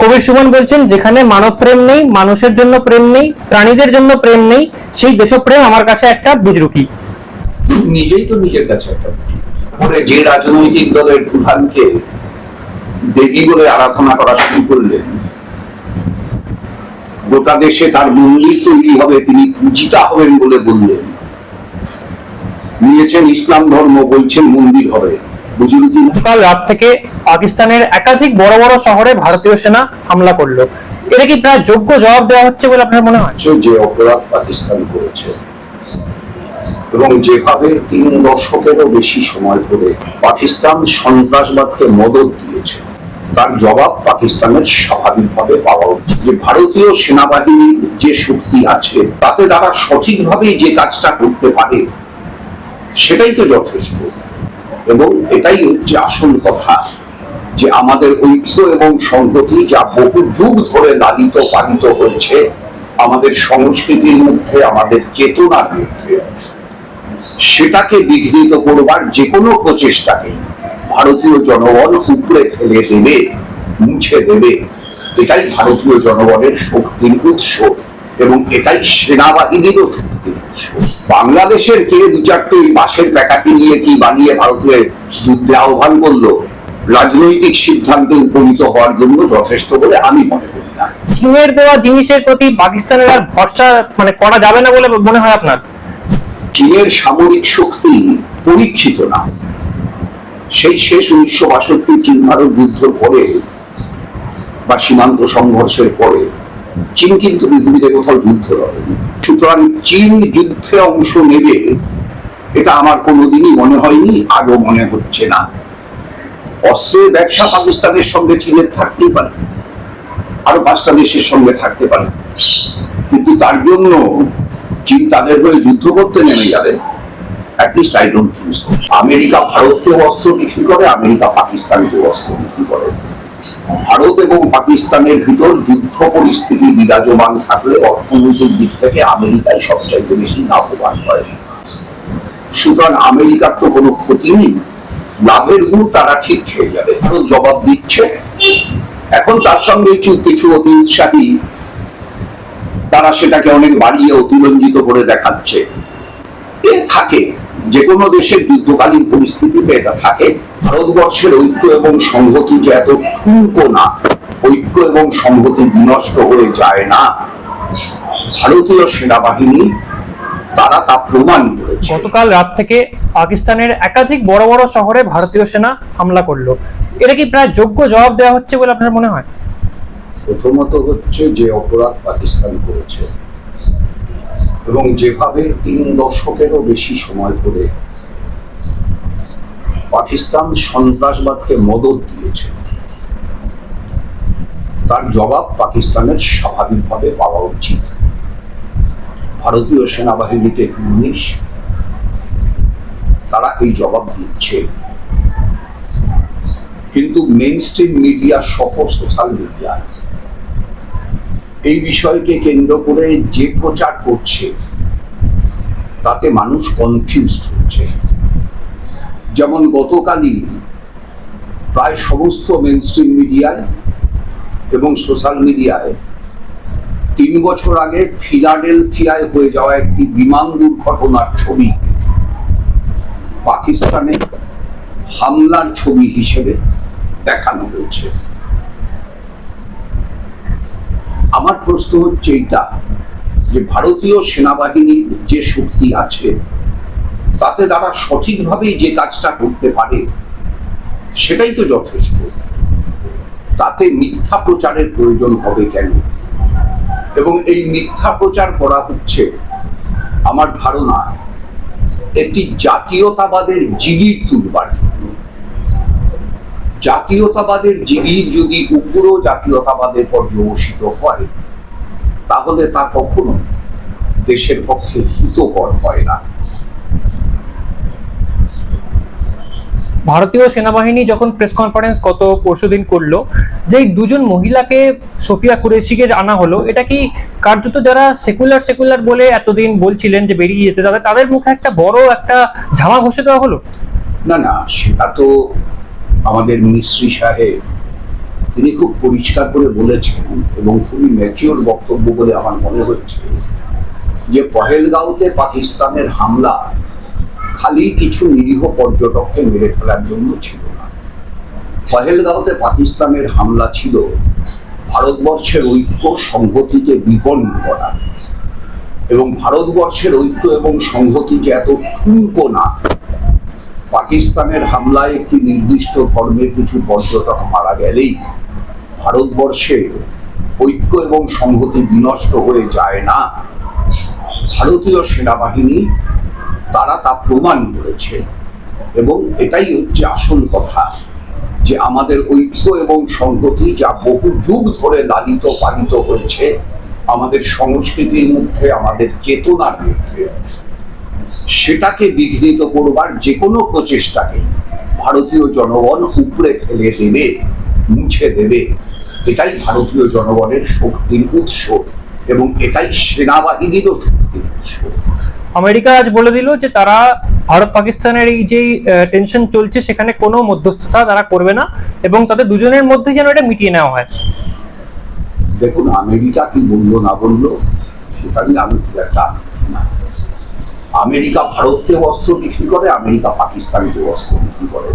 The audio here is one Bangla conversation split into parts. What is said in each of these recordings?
কবির সুমন বলছেন, যেখানে মানব প্রেম নেই, মানুষের জন্য প্রেম নেই, প্রাণীদের জন্য প্রেম নেই, সেই দেশপ্রেম আমার কাছে একটা বুজরুকি। নিজেই তো নিজের কাছে একটা যে রাজনৈতিক দলের প্রধানকে দেবী বলে আরাধনা করা শুরু করলেন, গোটা দেশে তার মন্দির তৈরি হবে, তিনি পূজিতা হবেন বলে বললেন। নিয়েছেন ইসলাম ধর্ম, বলছেন মন্দির হবে? গতকাল রাত থেকে পাকিস্তানের একাধিক বড় বড় শহরে ভারতীয় সেনা হামলা করল। এটা কি প্রায় যোগ্য জবাব দেওয়া হচ্ছে বলে আপনার মনে হয়? যে অপরাধ পাকিস্তান করেছে এবং যেভাবে তিন দশকেরও বেশি সময় ধরে পাকিস্তান সন্ত্রাসবাদকে মদত দিয়েছে, তার জবাব পাকিস্তানের স্বাভাবিকভাবে পাওয়া উচিত। যে ভারতীয় সেনাবাহিনীর যে শক্তি আছে, তাতে তারা সঠিকভাবে যে কাজটা করতে পারে, সেটাই তো যথেষ্ট। এবং এটাই হচ্ছে আসল কথা, যে আমাদের ঐক্য এবং সংহতি যা বহু যুগ ধরে লালিত পালিত হয়েছে, আমাদের সংস্কৃতির মধ্যে, আমাদের চেতনার মধ্যে, সেটাকে বিঘ্নিত করবার যে কোনো প্রচেষ্টাকে ভারতীয় জনগণ উপড়ে ফেলে দেবে, মুছে দেবে। এটাই ভারতীয় জনগণের শক্তির উৎস এবং এটাই সেনাবাহিনীরও শক্তির বাংলাদেশের কে দু চারটে বাঁশের প্যাকাটি নিয়ে কি বানিয়ে ভারতের যুদ্ধে আহ্বান করল? রাজনৈতিক সিদ্ধান্তে উপনীত হওয়ার জন্য যথেষ্ট বলে আমি মনে করি না। চীনের দেওয়া জিনিসের প্রতি পাকিস্তানের আর ভরসা মানে করা যাবে না বলে মনে হয় আপনার? চীনের সামরিক শক্তি পরীক্ষিত না। সেই শেষ উনিশশো বাষট্টি চীন ভারত যুদ্ধ পরে বা সীমান্ত সংঘর্ষের পরে চীন কিন্তু পৃথিবীতে কোথাও যুদ্ধ লড়েনি সুতরাং চীন যুদ্ধে অংশ নেবে, এটা আমার কোনোদিনই মনে হয়নি আরও মনে হচ্ছে না। অস্ত্রের ব্যবসা পাকিস্তানের সঙ্গে চীনের থাকতেই পারে, আরও পাঁচটা দেশের সঙ্গে থাকতে পারে। কিন্তু তার জন্য চীন তাদের হয়ে যুদ্ধ করতে নেমে যাবে আমেরিকা ভারতকেও অস্ত্র বিক্রি করে, আমেরিকা পাকিস্তানকে অস্ত্র বিক্রি করে। ভারত এবং পাকিস্তানের ভিতর যুদ্ধ পরিস্থিতি বিরাজমান থাকলে অর্থনৈতিক দিক থেকে আমেরিকায় সবচাইতে বেশি লাভবান হয়। সুতরাং আমেরিকার তো কোনো ক্ষতি নেই। লাভের গুণ তারা ঠিক খেয়ে যাবে। ভারত জবাব দিচ্ছে। এখন তার সঙ্গে কিছু কিছু অতি উৎসাহী তারা সেটাকে অনেক বাড়িয়ে অতিরঞ্জিত করে দেখাচ্ছে। এ থাকে যে কোনো দেশের যুদ্ধকালীন পরিস্থিতিতে এটা থাকে। ভারতবর্ষের ঐক্য এবং সংহতি যে এত ঠুনকো না ঐক্য এবং সংহতি বিনষ্ট হয়ে যায় না। ভারতীয় সেনাবাহিনী তারা তা প্রমাণ করেছে। গতকাল রাত থেকে পাকিস্তানের একাধিক বড় বড় শহরে ভারতীয় সেনা হামলা করল। এটা কি প্রায় যোগ্য জবাব দেওয়া হচ্ছে বলে আপনার মনে হয়? প্রথমত হচ্ছে যে অপরাধ পাকিস্তান করেছে। এবং যেভাবে তিন দশকেরও বেশি সময় ধরে পাকিস্তান সন্ত্রাসবাদকে মদত দিয়েছে। তার জবাব পাকিস্তানের স্বাভাবিকভাবে পাওয়া উচিত। ভারতীয় সেনাবাহিনীকে উনিশ তারা এই জবাব দিচ্ছে। কিন্তু মেন স্ট্রিম মিডিয়া সহ সোশ্যাল মিডিয়া এই বিষয়কে কেন্দ্র করে যে প্রচার করছে, তাতে মানুষ কনফিউজড হচ্ছে। যেমন গতকালই প্রায় সমস্ত মেন স্ট্রিম মিডিয়ায় এবং সোশ্যাল মিডিয়ায় তিন বছর আগে ফিলাডেলফিয়ায় হয়ে যাওয়া একটি বিমান দুর্ঘটনার ছবি পাকিস্তানে হামলার ছবি হিসেবে দেখানো হয়েছে। আমার প্রশ্ন হচ্ছে এইটা, যে ভারতীয় সেনাবাহিনীর যে শক্তি আছে তাতে তারা সঠিকভাবেই যে কাজটা করতে পারে, সেটাই তো যথেষ্ট। তাতে মিথ্যা প্রচারের প্রয়োজন হবে কেন? এবং এই মিথ্যা প্রচার করা হচ্ছে, আমার ধারণা, একটি জাতীয়তাবাদের জিগির তুলবার জন্য। জাতীয়তাবাদের জিগির যদি উগ্র জাতীয়তাবাদের পর্যবসিত হয়, তাহলে তা কখনো দেশের পক্ষে হিতকর হয় না। ভারতীয় সেনাবাহিনী যখন প্রেস কনফারেন্স গত পরশুদিন করল যে দুজন মহিলাকে সোফিয়া কুরেশিকে আনা হলো, এটা কি কার্যত যারা সেকুলার সেকুলার বলে এতদিন বলছিলেন যে বেরিয়ে যেতে যাবে তাদের মুখে একটা বড় একটা ঝামা ঘষে দেওয়া হলো? না না, সেটা তো আমাদের মিশ্রি সাহেব, তিনি খুব পরিষ্কার করে বলেছেন এবং খুবই ম্যাচিওর বক্তব্য বলে আমার মনে হচ্ছে যে পহেলগাঁওতে পাকিস্তানের হামলা খালি কিছু নিরীহ পর্যটককে মেরে ফেলার জন্য ছিল না। পহেলগাঁওতে পাকিস্তানের হামলা ছিল ভারতবর্ষের ঐক্য সংহতিকে বিপন্ন করা এবং ভারতবর্ষের ঐক্য এবং সংহতি যে এত ঠুনকো না, পাকিস্তানের হামলায় একটি নির্দিষ্ট ধর্মের কিছু পর্যটক মারা গেলেই ভারতবর্ষের ঐক্য এবং সংহতি বিনষ্ট হয়ে যায় না। ভারতীয় সেনাবাহিনী তারা তা প্রমাণ করেছে। এবং এটাই হচ্ছে আসল কথা যে আমাদের ঐক্য এবং সংহতি যা বহু যুগ ধরে লালিত পালিত হয়েছে, আমাদের সংস্কৃতির মধ্যে, আমাদের চেতনার মধ্যে, সেটাকে বিঘ্নিত করবার যে কোনো প্রচেষ্টাকে ভারতীয় জনগণ উপরে ফেলে দেবে, মুছে দেবে। এটাই ভারতীয় জনগণের শক্তির উৎস এবং এটাই সেনাবাহিনীরও শক্তির উৎস। আমেরিকা আজ বলে দিল যে তারা ভারত পাকিস্তানের এই যে টেনশন চলছে, সেখানে কোনো মধ্যস্থতা তারা করবে না এবং তাদের দুজনের মধ্যে যেন এটা মিটিয়ে নেওয়া হয়। দেখুন, আমেরিকা কি বলল, না বলল, সেটা নিয়ে আমি খুব একটা না। আমেরিকা ভারতকে অস্ত্র বিক্রি করে, আমেরিকা পাকিস্তানকে অস্ত্র বিক্রি করে।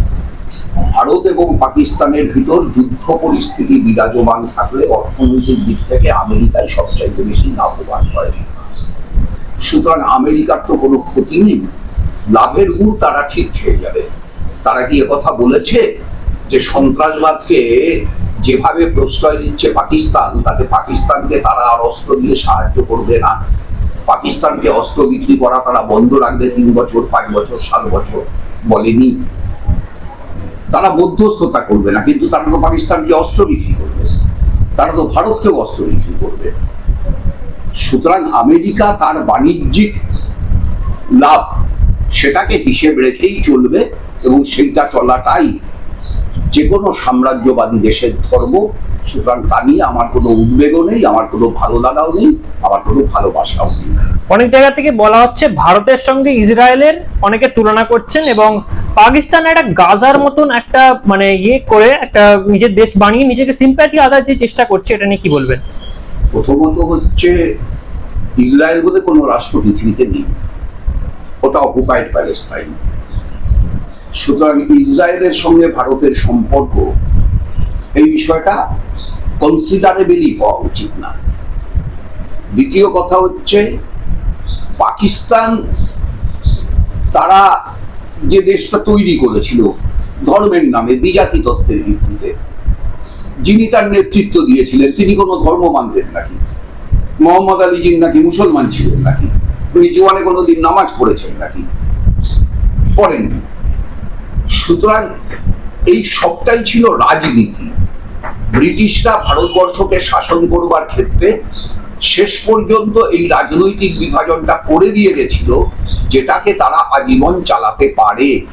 ভারত এবং পাকিস্তানের ভিতর যুদ্ধ পরিস্থিতি বিরাজমান থাকলে অর্থনৈতিক দিক থেকে আমেরিকাই সবচাইতে বেশি লাভবান হয়। সুতরাং আমেরিকার তো কোনো ক্ষতি নেই। লাভের গুড় তারা ঠিক খেয়ে যাবে। তারা কি কথা বলেছে যে সন্ত্রাসবাদকে যেভাবে প্রশ্রয় দিচ্ছে পাকিস্তান, তাতে পাকিস্তানকে তারা আর অস্ত্র দিয়ে সাহায্য করবে না। পাকিস্তানকে অস্ত্র বিক্রি করা তারা বন্ধ রাখবে তিন বছর, পাঁচ বছর, সাত বছর বলেনি। তারা মধ্যস্থতা করবে না, কিন্তু তারা তো পাকিস্তানকে অস্ত্র বিক্রি করবে। তারা তো ভারতকেও অস্ত্র বিক্রি করবে। সুতরাং আমেরিকা তার বাণিজ্যিক লাভ সেটাকে হিসেব রেখেই চলবে এবং সেইটা চলাটাই যে কোনো সাম্রাজ্যবাদী দেশের ধর্ম। সুতরাং তা নিয়ে আমার কোনো উদ্বেগও নেই, আমার কোনো ভালো লাগাও নেই, আমার কোনো ভালোবাসাও নেই। অনেক জায়গা থেকে বলা হচ্ছে ভারতের সঙ্গে ইসরায়েলের অনেকে তুলনা করছেন এবং পাকিস্তান একটা গাজার মতন একটা মানে ইয়ে করে একটা নিজের দেশ বানিয়ে নিজেকে সিম্প্যাথি আদার যে চেষ্টা করছে, এটা নিয়ে কি বলবেন? প্রথমত হচ্ছে ইসরায়েল বলে কোনো রাষ্ট্র পৃথিবীতে নেই। ওটা অকুপাইড প্যালেস্তাইন সুতরাং ইসরায়েলের সঙ্গে ভারতের সম্পর্ক এই বিষয়টা কনসিডারেবলই হওয়া উচিত না। দ্বিতীয় কথা হচ্ছে পাকিস্তান তারা যে দেশটা তৈরি করেছিল ধর্মের নামে দ্বিজাতি তত্ত্বের ভিত্তিতে যিনি তার নেতৃত্ব দিয়েছিলেন, তিনি কোনো ধর্ম মানতেন নাকি? মোহাম্মদ আলীজির নাকি মুসলমান ছিলেন নাকি? তিনি জীবনে কোনোদিন নামাজ পড়েছেন নাকি? পড়েন। সুতরাং এই সবটাই ছিল রাজনীতি। ব্রিটিশরা ভারতবর্ষকে শাসন করবার ক্ষেত্রে শেষ পর্যন্ত এই রাজনৈতিক বিভাজনটা করে দিয়ে গেছিল, যেটাকে তারা আজীবন চালাতে পারে।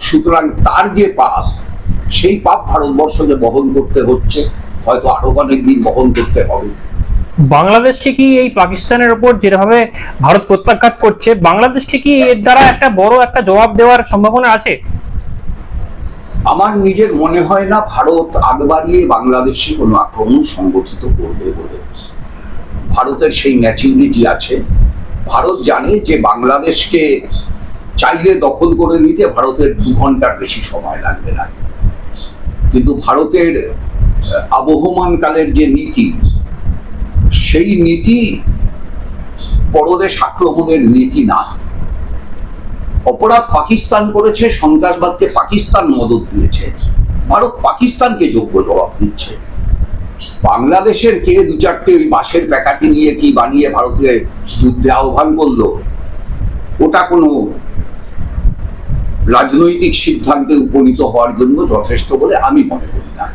সুতরাং তার যে পাপ সেই পাপ ভারতবর্ষকে বহন করতে হচ্ছে হয়তো আরও অনেক দিন বহন করতে হবে। বাংলাদেশকে কি এই পাকিস্তানের ওপর যেভাবে ভারত প্রত্যাঘাত করছে বাংলাদেশকে কি এর দ্বারা একটা বড় একটা জবাব দেওয়ার সম্ভাবনা আছে? আমার নিজের মনে হয় না ভারত আগ বাড়িয়ে বাংলাদেশে কোনো আক্রমণ সংগঠিত করবে বলে। ভারতের সেই ম্যাচিউরিটি আছে। ভারত জানে যে বাংলাদেশকে চাইলে দখল করে নিতে ভারতের দু ঘণ্টার বেশি সময় লাগবে না। কিন্তু ভারতের আবহমানকালের যে নীতি, সেই নীতি পরদেশ আক্রমণের নীতি না। অপরাধ পাকিস্তান করেছে, সন্ত্রাসবাদকে পাকিস্তান মদত দিয়েছে। ভারত পাকিস্তানকে যোগ্য জবাব দিচ্ছে। বাংলাদেশের কে দু চারটে ওই বাঁশের প্যাকাটি নিয়ে কি বানিয়ে ভারতের যুদ্ধে আহ্বান করল? ওটা কোনো রাজনৈতিক সিদ্ধান্তে উপনীত হওয়ার জন্য যথেষ্ট বলে আমি মনে করি না।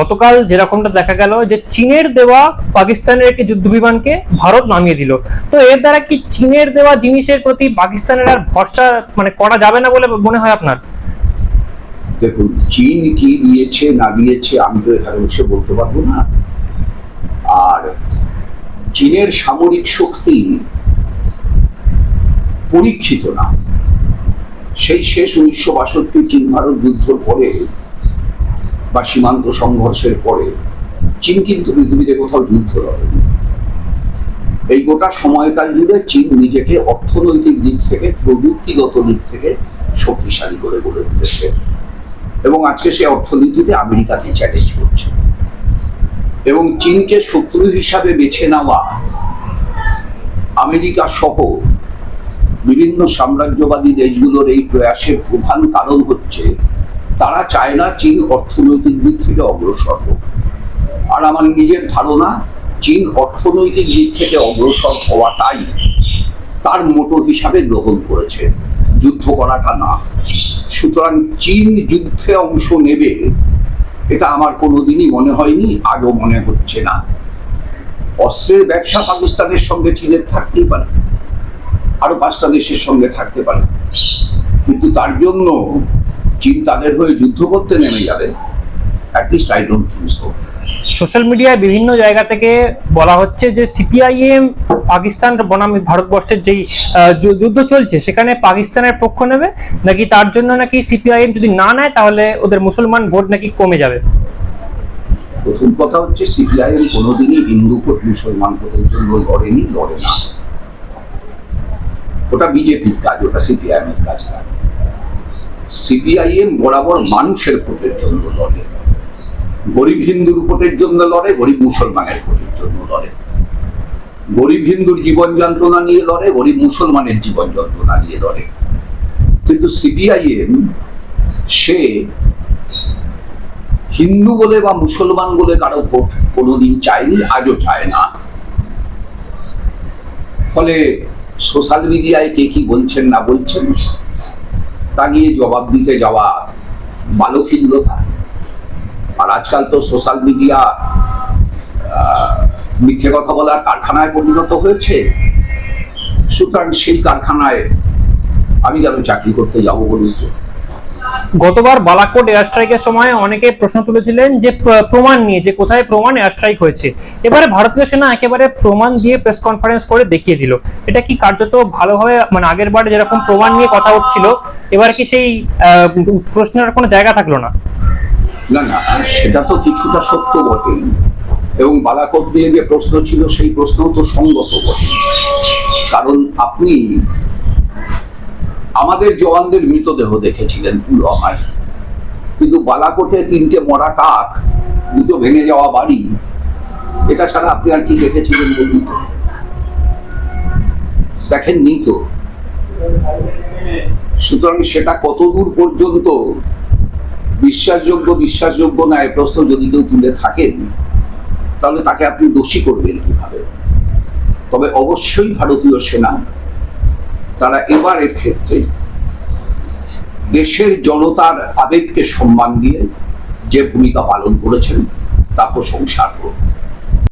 গতকাল যেরকমটা দেখা গেল যে চীনের দেওয়া পাকিস্তানের একটি যুদ্ধ বিমানকে ভারত নামিয়ে দিল। তো এর দ্বারা কি চীনের দেওয়া জিনিসের প্রতি পাকিস্তানের আর ভরসা মানে করা যাবে না বলে মনে হয় আপনার? দেখুন চীন কি দিয়েছে না দিয়েছে আমি তো এখানে বসে বলতে পারব না। আর চীনের সামরিক শক্তি পরীক্ষিত না। সেই শেষ উনিশশো বাষট্টি চীন ভারত যুদ্ধর পরে বা সীমান্ত সংঘর্ষের পরে, চীন কিন্তু পৃথিবীতে কোথাও যুদ্ধ লড়েনি। এই গোটা সময়কাল জুড়ে চীন নিজেকে অর্থনৈতিক দিক থেকে, প্রযুক্তিগত দিক থেকে শক্তিশালী করে গড়ে তুলেছে। এবং আজকে সে অর্থনীতিতে আমেরিকাকে চ্যালেঞ্জ করছে। এবং চীনকে শত্রু হিসাবে বেছে নেওয়া আমেরিকা সহ বিভিন্ন সাম্রাজ্যবাদী দেশগুলোর এই প্রয়াসের প্রধান কারণ হচ্ছে তারা চায় না চীন অর্থনৈতিক দিক থেকে অগ্রসর হোক। আর আমার নিজের ধারণা, চীন অর্থনৈতিক দিক থেকে অগ্রসর হওয়াটাই তার মোটো হিসাবে গ্রহণ করেছে। যুদ্ধ করাটা না। সুতরাং চীন যুদ্ধে অংশ নেবে, এটা আমার কোনোদিনই মনে হয়নি আজও মনে হচ্ছে না। অস্ত্রের ব্যবসা পাকিস্তানের সঙ্গে চীনের থাকতেই পারে। আরও পাঁচটা দেশের সঙ্গে থাকতে পারে। কিন্তু তার জন্য চীন তাদের হয়ে যুদ্ধ করতে নেমে যাবে। At least I don't think so social মিডিয়ায় বিভিন্ন জায়গা থেকে বলা হচ্ছে যে সিপিআইএম পাকিস্তান বনাম ভারতবর্ষের যেই যুদ্ধ চলছে সেখানে পাকিস্তানের পক্ষ নেবে? নাকি তার জন্য নাকি সিপিআইএম যদি না নেয় তাহলে ওদের মুসলমান ভোট নাকি কমে যাবে? প্রথম কথা হচ্ছে সিপিআইএম কোনোদিনই হিন্দু ভোট মুসলমান ভোটের জন্য লড়েনি লড়ে না। ওটা বিজেপির কাজ, ওটা সিপিআইএম এর কাজ না। সিপিআইএম বরাবর মানুষের ভোটের জন্য লড়ে। গরিব হিন্দুর ভোটের জন্য লড়ে, গরিব মুসলমানের ভোটের জন্য লড়ে। গরিব হিন্দুর জীবন যন্ত্রণা নিয়ে লড়ে, গরিব মুসলমানের জীবন যন্ত্রণা নিয়ে লড়ে। কিন্তু সিপিআইএম সে হিন্দু বলে বা মুসলমান বলে কারও ভোট কোনোদিন চায়নি, আজও চায় না। ফলে সোশ্যাল মিডিয়ায় কে কি বলছেন, না বলছেন, তা নিয়ে জবাব দিতে যাওয়া বালকহীনতা আর আজকাল তো সোশ্যাল মিডিয়া মিথ্যে কথা বলার কারখানায় পরিণত হয়েছে। সুতরাং সেই কারখানায় আমি কেন চাকরি করতে যাব বলুন তো। গতবার বালাকোট এয়ার স্ট্রাইকের সময় অনেকে প্রশ্ন তুলেছিলেন যে প্রমাণ নিয়ে, যে কোথায় প্রমাণ এয়ার স্ট্রাইক হয়েছে। এবারে ভারতীয় সেনা একেবারে প্রমাণ দিয়ে প্রেস কনফারেন্স করে দেখিয়ে দিল। এটা কি কার্যত ভালোভাবে মানে আগের বারে যেরকম প্রমাণ নিয়ে কথা হচ্ছিল এবার কি সেই প্রশ্নের কোনো জায়গা থাকল না? না না সেটা তো কিছুটা সত্য বটেই এবং বালাকোট নিয়ে যে প্রশ্ন ছিল, সেই প্রশ্ন তো সঙ্গত বটে। কারণ আপনি আমাদের জওয়ানদের মৃতদেহ দেখেছিলেন পুলওয়ামায় কিন্তু বালাকোটে তিনটে মরা কাক, দুটো ভেঙে যাওয়া বাড়ি, এটা ছাড়া আপনি আর কি দেখেছিলেন বলুন তো? দেখেননি তো? সুতরাং সেটা কতদূর পর্যন্ত বিশ্বাসযোগ্য বিশ্বাসযোগ্য না, এ প্রশ্ন যদি কেউ তুলে থাকেন, তাহলে তাকে আপনি দোষী করবেন কীভাবে? তবে অবশ্যই ভারতীয় সেনা তারা এবারের ক্ষেত্রে দেশের জনতার আবেগকে সম্মান দিয়ে যে ভূমিকা পালন করেছেন তা প্রশংসার